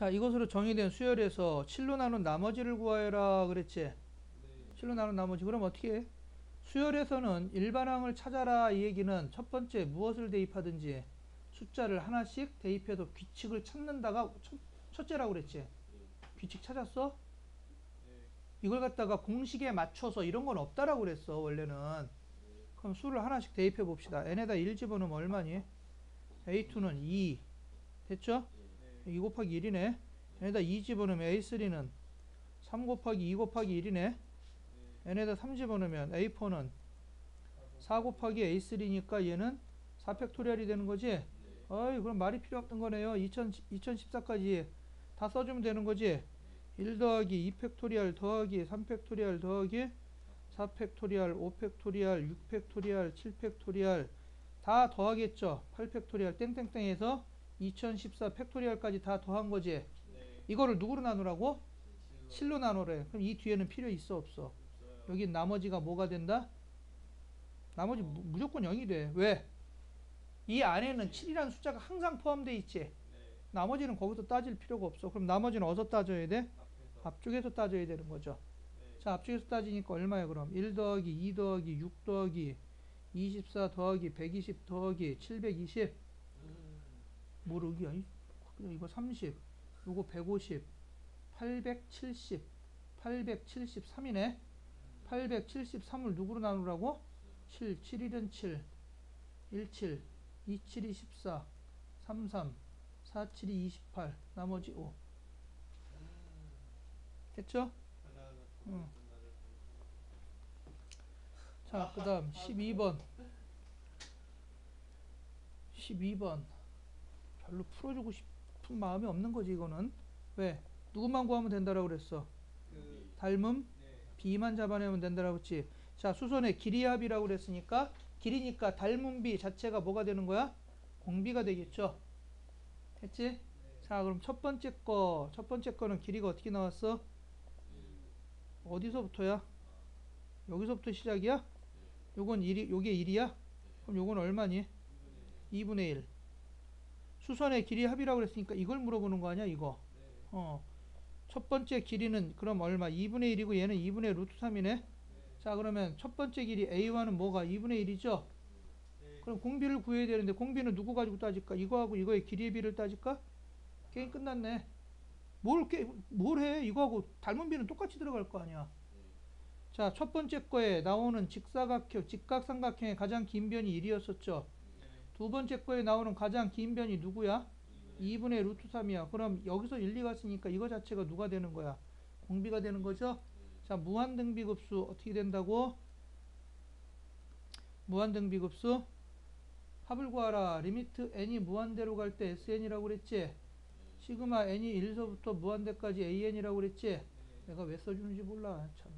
자, 이것으로 정의된 수열에서 7로 나눈 나머지를 구하여라 그랬지. 네. 7로 나눈 나머지. 그럼 어떻게 해? 수열에서는 일반항을 찾아라 이 얘기는 첫 번째 무엇을 대입하든지 숫자를 하나씩 대입해서 규칙을 찾는다가 첫, 첫째라고 그랬지. 규칙 찾았어? 네. 이걸 갖다가 공식에 맞춰서 이런 건 없다라고 그랬어 원래는 그럼 수를 하나씩 대입해 봅시다 n에다 1 집어넣으면 얼마니? a2는 2 됐죠? 네. 2 곱하기 1이네 n에다 2 집어넣으면 a3는 3 곱하기 2 곱하기 1이네 네. n에다 3 집어넣으면 a4는 4 곱하기 a3니까 얘는 4팩토리얼이 되는 거지? 어이 그럼 말이 필요 없는 거네요 2000, 2014까지 다 써주면 되는 거지 1 더하기 2 팩토리얼 더하기 3 팩토리얼 더하기 4 팩토리얼 5 팩토리얼 6 팩토리얼 7 팩토리얼 다 더하겠죠 8 팩토리얼 땡땡땡 해서 2014 팩토리얼까지 다 더한 거지 네. 이거를 누구로 나누라고? 7로 나누래 그럼 이 뒤에는 필요 있어 없어 없어요. 여기 나머지가 뭐가 된다? 나머지 무, 무조건 0이 돼 왜? 이 안에는 7이라는 숫자가 항상 포함되어 있지 네. 나머지는 거기서 따질 필요가 없어. 그럼 나머지는 어디서 따져야 돼? 앞에서. 앞쪽에서 따져야 되는 거죠. 네. 자, 앞쪽에서 따지니까 얼마야 그럼? 1 더하기 2 더하기 6 더하기 24 더하기 120 더하기 720 모르기 아니 이거 30 요거 150 870 873이네 873을 누구로 나누라고? 7 7일은 7 17 27이 14 33 47이 28 나머지 5 됐죠? 응. 끝나는 자, 그 다음 12번. 12번. 별로 풀어주고 싶은 마음이 없는 거지, 이거는. 왜? 누구만 구하면 된다라고 그랬어. 그 닮음 네. B만 잡아내면 된다라고 했지. 자, 수선의 길이합이라고 그랬으니까 길이니까 닮은 B 자체가 뭐가 되는 거야? 공비가 되겠죠. 했지? 자, 그럼 첫 번째 거, 첫 번째 거는 길이가 어떻게 나왔어? 어디서부터야? 여기서부터 시작이야? 요건 1이, 요게 1이야? 그럼 요건 얼마니? 2분의 1. 수선의 길이 합이라고 그랬으니까 이걸 물어보는 거 아니야, 이거? 네. 어. 첫 번째 길이는 그럼 얼마? 2분의 1이고 얘는 2분의 루트 3이네? 자, 그러면 첫 번째 길이 A와는 뭐가? 2분의 1이죠? 네. 그럼 공비를 구해야 되는데 공비는 누구 가지고 따질까? 이거하고 이거의 길이의 비를 따질까? 게임 끝났네. 뭘, 게, 뭘 해? 이거하고 닮은 비는 똑같이 들어갈 거 아니야. 자, 첫 번째 거에 나오는 직사각형, 직각삼각형의 가장 긴 변이 1이었었죠. 네. 두 번째 거에 나오는 가장 긴 변이 누구야? 2분의 루트 3이야. 그럼 여기서 1, 2가 쓰니까 이거 자체가 누가 되는 거야? 공비가 되는 거죠? 자, 무한등비급수 어떻게 된다고? 무한등비급수 합을 구하라. 리미트 n이 무한대로 갈 때 sn이라고 그랬지? 시그마 n이 1서부터 무한대까지 an이라고 그랬지? 내가 왜 써주는지 몰라. 참.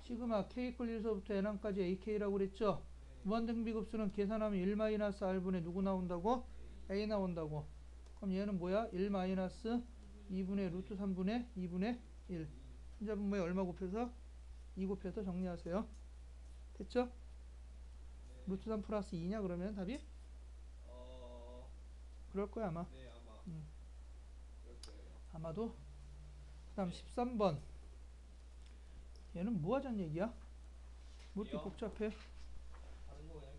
씨. 시그마 k 이퀄 1서부터 n항까지 ak라고 그랬죠? 무한등비급수는 계산하면 1 마이너스 r분의 누구 나온다고? a 나온다고. 그럼 얘는 뭐야? 1 마이너스 2분의 루트 3분의 2분의 1. 혼자분모에 얼마 곱해서? 2 곱해서 정리하세요. 됐죠? 루트 3 플러스 2냐 그러면 답이? 어. 그럴 거야 아마. 네 아마. 음. 아마도. 그 다음 13번. 얘는 뭐 하자는 얘기야? 뭐 이렇게 이요? 복잡해?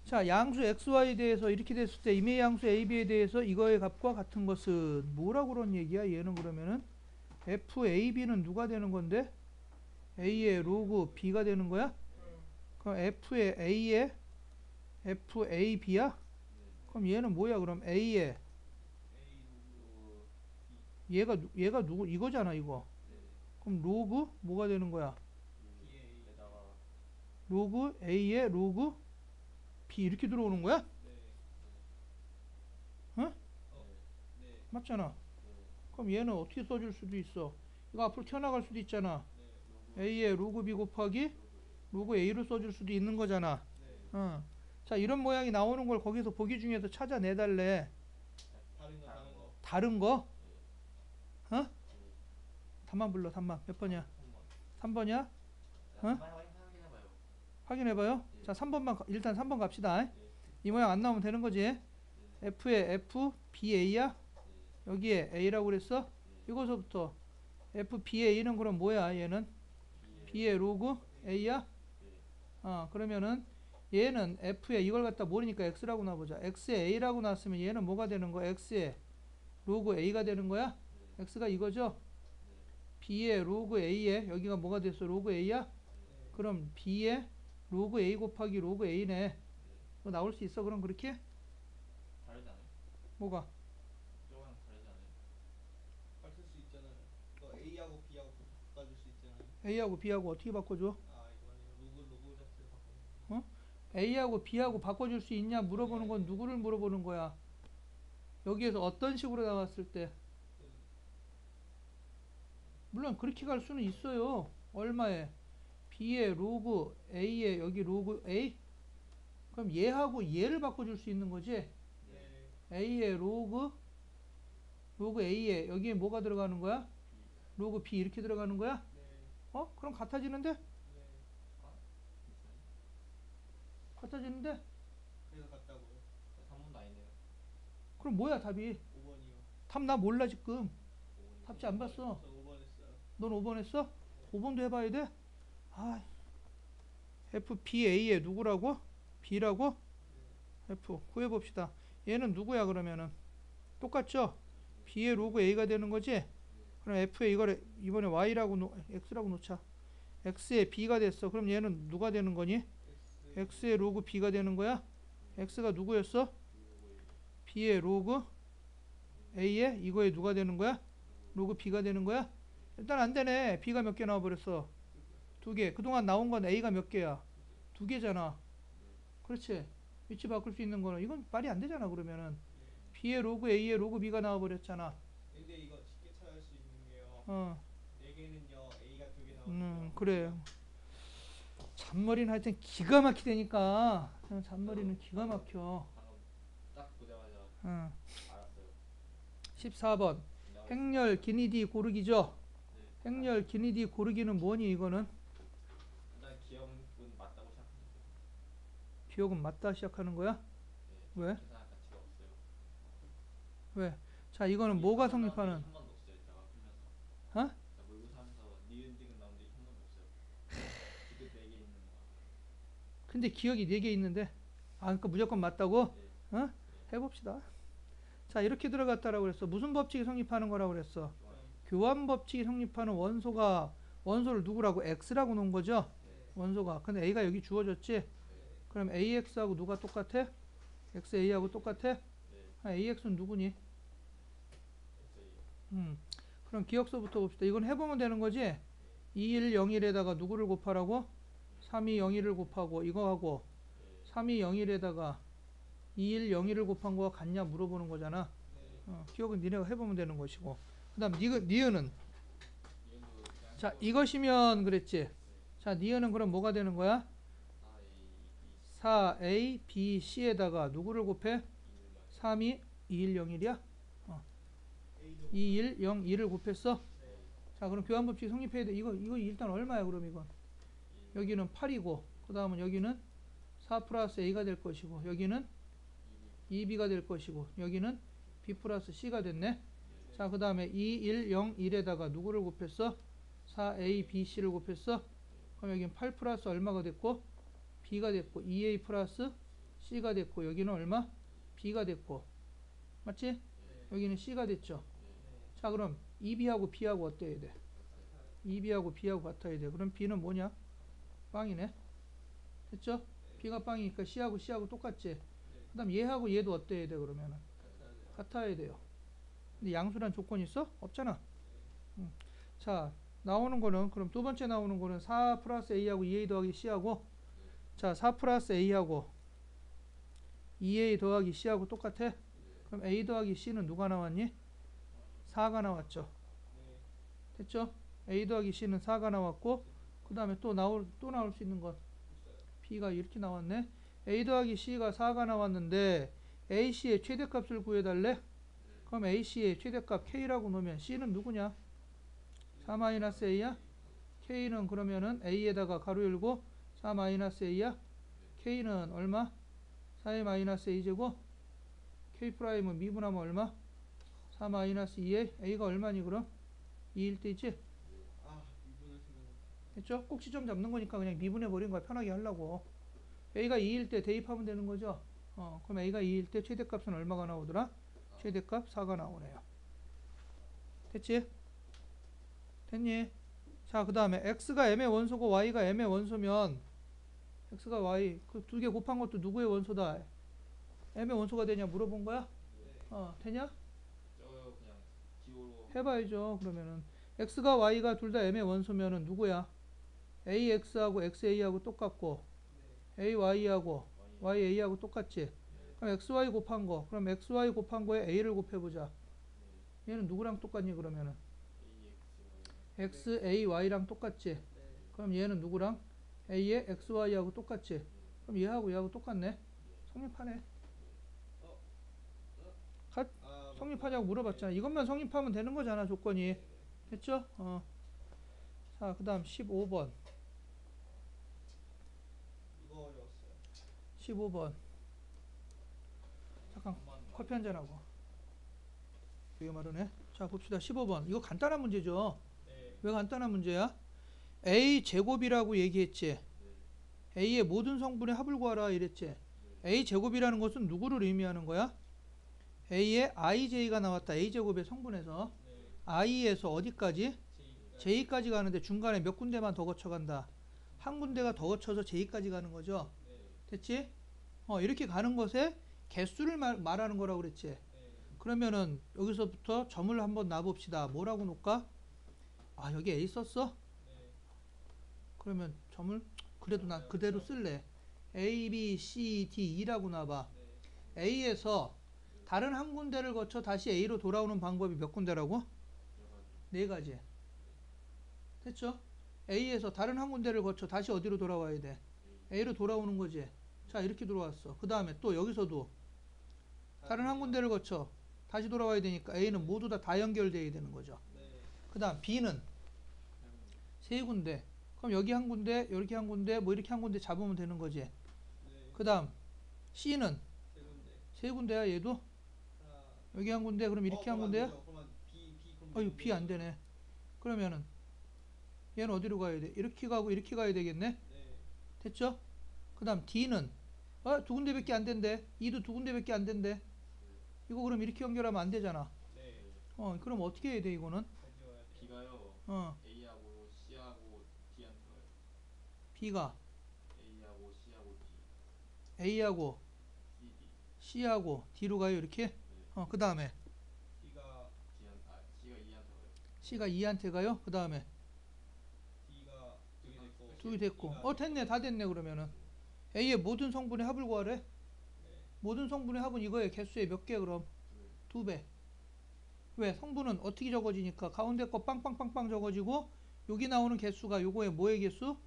자, 양수 xy에 대해서 이렇게 됐을 때 임의 양수 ab에 대해서 이거의 값과 같은 것은 뭐라고 그런 얘기야? 얘는 그러면은 fab는 누가 되는 건데? a의 로그 b가 되는 거야? 그럼 f의 a의 fab야? 그럼 얘는 뭐야? 그럼 a의 얘가 누- 얘가 누구 이거잖아, 이거. 그럼 로그 뭐가 되는 거야? 로그 a의 로그 b 이렇게 들어오는 거야? 어. 네. 맞잖아. 그럼 얘는 어떻게 써줄 수도 있어? 이거 앞으로 튀어나갈 수도 있잖아. 네. 로그. b 곱하기 로그 a로 써줄 수도 있는 거잖아. 네. 어. 자 이런 모양이 나오는 걸 거기서 보기 중에서 찾아내달래. 다른 거 다른 거. 어? 답만 불러. 답만 몇 번이야? 3번이야? 어? 확인해봐요. 자 3번만 일단 3번 갑시다. 이 모양 안 나오면 되는 거지. f의 f b a야? 여기에 a라고 그랬어? 이거서부터 FB의 A는 그럼 뭐야 얘는 B의 로그 A야? 어 그러면은 얘는 F에 이걸 갖다 모르니까 X라고 놔보자 X에 A라고 놨으면 얘는 뭐가 되는 거야? X에 로그 A가 되는 거야? X가 이거죠? B의 로그 A에 여기가 뭐가 됐어? 로그 A야? 그럼 B의 로그 A 곱하기 로그 A네 뭐 나올 수 있어? 그럼 그렇게? 다르지 않아요? 뭐가? 저거랑 다르지 않아요? 바꿀 수 있잖아요. 너 A하고 B하고 바꿔줄 수 있잖아요. A하고 B하고 어떻게 바꿔줘? 아 로그 자체를 바꾸는 A하고 B하고 바꿔줄 수 있냐 물어보는 건 누구를 물어보는 거야? 여기에서 어떤 식으로 나왔을 때 물론 그렇게 갈 수는 있어요. 얼마에? B의 로그 A에 여기 로그 A? 그럼 얘하고 얘를 바꿔줄 수 있는 거지? 네. A의 로그 로그 A에 여기에 뭐가 들어가는 거야? 로그 B 이렇게 들어가는 거야? 네. 어? 그럼 같아지는데? 네. 같아지는데? 그래서 같다고요. 3번도 아니네요. 그럼 뭐야 답이? 5번이요. 답 나 몰라 지금. 답지 안 봤어. 저 5번 했어요. 넌 5번 했어? 5번도 해봐야 돼? 아, FBA에 누구라고? B라고? F 구해봅시다. 얘는 누구야 그러면은? 똑같죠? B의 로그 A가 되는 거지? 그럼 F에 이걸 이번에 Y라고 놓, X라고 놓자. X에 B가 됐어. 그럼 얘는 누가 되는 거니? X. X의 로그 B가 되는 거야? X가 누구였어? B의 로그 A에 이거에 누가 되는 거야? 로그 B가 되는 거야? 일단 안 되네. B가 몇 개 나와버렸어? 두 개. 그동안 나온 건 A가 몇 개야? 두 개잖아. 그렇지. 위치 바꿀 수 있는 거는 이건 말이 안 되잖아 그러면은 B의 로그 A의 로그 B가 나와 버렸잖아. 근데 이거 쉽게 찾을 수 있는 게요. 어, 네 개는요. A가 두 개 나오고요. 음, 그래. 잔머리는 하여튼 기가 막히다니까. 잔머리는 기가 막혀. 딱 보자마자 응. 알았어요. 14번. 나와 행렬 기니디 고르기죠. 네. 행렬 기니디 고르기는 뭐니 이거는? 일단 기억은 맞다고 생각합니다. 기억은 맞다 시작하는 거야? 네. 왜? 왜? 자 이거는 뭐가 성립하는? 제가 풀면서. 어? 네개 있는 거. 근데 기억이 4개 있는데 아 그러니까 무조건 맞다고? 네. 어? 해봅시다. 자 이렇게 들어갔다라고 그랬어. 무슨 법칙이 성립하는 거라고 그랬어? 교환 법칙이 성립하는 원소가 원소를 누구라고 x라고 놓은 거죠? 원소가. 근데 a가 여기 주어졌지? 그럼 ax하고 누가 똑같아? xa하고 똑같아? 네. 아, ax는 누구니? 음. 그럼 기억서부터 봅시다. 이건 해보면 되는 거지? 2101에다가 누구를 곱하라고? 3201을 곱하고 이거 하고 3201에다가 2101을 곱한 거와 같냐 물어보는 거잖아. 어, 기억은 니네가 해보면 되는 것이고. 그 다음 니은, 니은은? 자 이것이면 그랬지? 자 니은은 그럼 뭐가 되는 거야? 4a b c에다가 누구를 곱해? 32 2101이야? 어. 2102를 곱했어? 자 그럼 교환법칙 성립해야 돼. 이거 이거 일단 얼마야 그럼 이건? 여기는 8이고 그 다음은 여기는 4 플러스 a가 될 것이고 여기는 2b가 될 것이고 여기는 b 플러스 c가 됐네. 자그 다음에 2101에다가 누구를 곱했어? 4a b c를 곱했어? 그럼 여기는 8 플러스 얼마가 됐고 b가 됐고 2a 플러스 c가 됐고 여기는 얼마? b가 됐고 맞지? 여기는 c가 됐죠. 자 그럼 2b하고 b하고 어때야 돼? 2b하고 b하고 같아야 돼. 그럼 b는 뭐냐? 빵이네. 됐죠? b가 빵이니까 c하고 c하고 똑같지. 그 다음 얘하고 얘도 어때야 돼 그러면은? 같아야 돼요. 근데 양수란 조건이 있어? 없잖아. 음. 자 나오는 거는 그럼 두 번째 나오는 거는 4 플러스 a하고 2a 더하기 c하고 자 4 플러스 a하고 2a 더하기 c하고 똑같아? 그럼 a 더하기 c는 누가 나왔니? 4가 나왔죠. 됐죠? a 더하기 c는 4가 나왔고 그 다음에 또 나올 또 나올 수 있는 건 b가 이렇게 나왔네. a 더하기 c가 4가 나왔는데 ac의 최대값을 구해달래? 그럼 ac의 최대값 k라고 놓으면 c는 누구냐? 4-a야? k는 그러면은 a에다가 가로 열고 4-a야? k는 얼마? 4의 마이너스 a제곱 k 프라임은 미분하면 얼마? 4 마이너스 2에 a가 얼마니 그럼? 2일 때지? 아 미분을 생각 됐죠? 꼭 시점 잡는 거니까 그냥 미분해 버린 거야. 편하게 하려고. A가 2일 때 대입하면 되는 거죠? 어, 그럼 A가 2일 때 최대값은 얼마가 나오더라? 최대값 4가 나오네요. 됐지? 됐니? 자, 그 다음에 x가 m의 원소고 y가 m의 원소면 x가 y 그 두 개 곱한 것도 누구의 원소다? m의 원소가 되냐 물어본 거야? 네. 어, 되냐? 저요 그냥 기호로 해봐야죠. 그러면은 x가 y가 둘 다 m의 원소면은 누구야? ax하고 xa하고 똑같고 네. ay하고 Y ya하고 똑같지? 그럼 xy 곱한 거. 그럼 xy 곱한 거에 a를 곱해보자. 얘는 누구랑 똑같니 그러면은? X, a, y랑 똑같지? 네. 그럼 얘는 누구랑? a의 x, y하고 똑같지? 그럼 얘하고 얘하고 똑같네? 성립하네. 아, 성립하냐고 물어봤잖아. 이것만 성립하면 되는 거잖아, 조건이. 됐죠? 어. 자, 그 다음 15번. 이거 어려웠어요. 15번. 잠깐, 커피 한잔하고. 되게 마르네. 자, 봅시다. 15번. 이거 간단한 문제죠? 네. 왜 간단한 문제야? a 제곱이라고 얘기했지. a의 모든 성분의 합을 구하라 이랬지. a 제곱이라는 것은 누구를 의미하는 거야? a의 ij가 나왔다. a 제곱의 성분에서 네. i에서 어디까지? J까지 가는데 중간에 몇 군데만 더 거쳐간다. 한 군데가 더 거쳐서 j까지 가는 거죠. 네. 됐지? 어, 이렇게 가는 것에 개수를 말, 말하는 거라고 그랬지. 네. 그러면은 여기서부터 점을 한번 놔봅시다. 뭐라고 놓을까? 아 여기 A 썼어? 네. 그러면 점을 그래도 난 그대로 쓸래. A, B, C, D, E라고 놔봐. 네. A에서 다른 한 군데를 거쳐 다시 A로 돌아오는 방법이 몇 군데라고? 네 가지. 됐죠? A에서 다른 한 군데를 거쳐 다시 어디로 돌아와야 돼? A로 돌아오는 거지. 자 이렇게 돌아왔어. 그 다음에 또 여기서도 다른 한 군데를 거쳐 다시 돌아와야 되니까 A는 모두 다 다 연결돼야 되는 거죠. 네. 그 다음 B는 세 군데. 그럼 여기 한 군데, 이렇게 한 군데, 뭐 이렇게 한 군데 잡으면 되는 거지. 네. 그 다음 C는 세 군데. 세 군데야 얘도 하나. 여기 한 군데, 그럼 이렇게 어, 한 군데야? 그러면 B 안 되네. 그러면은 얘는 어디로 가야 돼? 이렇게 가고 이렇게 가야 되겠네. 네. 됐죠? 그 다음 D는 어, 두 군데밖에 안 된대. E도 두 군데밖에 안 된대. 이거 그럼 이렇게 연결하면 안 되잖아. 네. 어, 그럼 어떻게 해야 돼 이거는? B가요 어, A하고 C하고 D한테 가요 B가 A하고 C하고 D A하고 C, D C하고 D로 가요 이렇게. 어, 그 다음에 B가 D한 아 C가 E한테 가요 C가 E한테 가요. 그 다음에 D가 두개 됐고. 두개 됐고. 어 됐네 다 됐네 그러면은 A의 모든 성분의 합을 구하래. 네. 모든 성분의 합은 이거의 개수의 몇 개 그럼? 두 배. 왜? 성분은 어떻게 적어지니까 가운데 거 빵빵빵빵 적어지고 여기 나오는 개수가 요거의 뭐의 개수?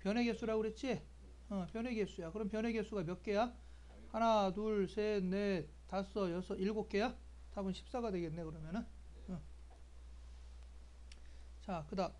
변의 개수라고 그랬지? 어, 변의 개수야. 그럼 변의 개수가 몇 개야? 하나, 둘, 셋, 넷, 다섯, 여섯, 일곱 개야? 답은 14가 되겠네 그러면은. 어. 자, 그다음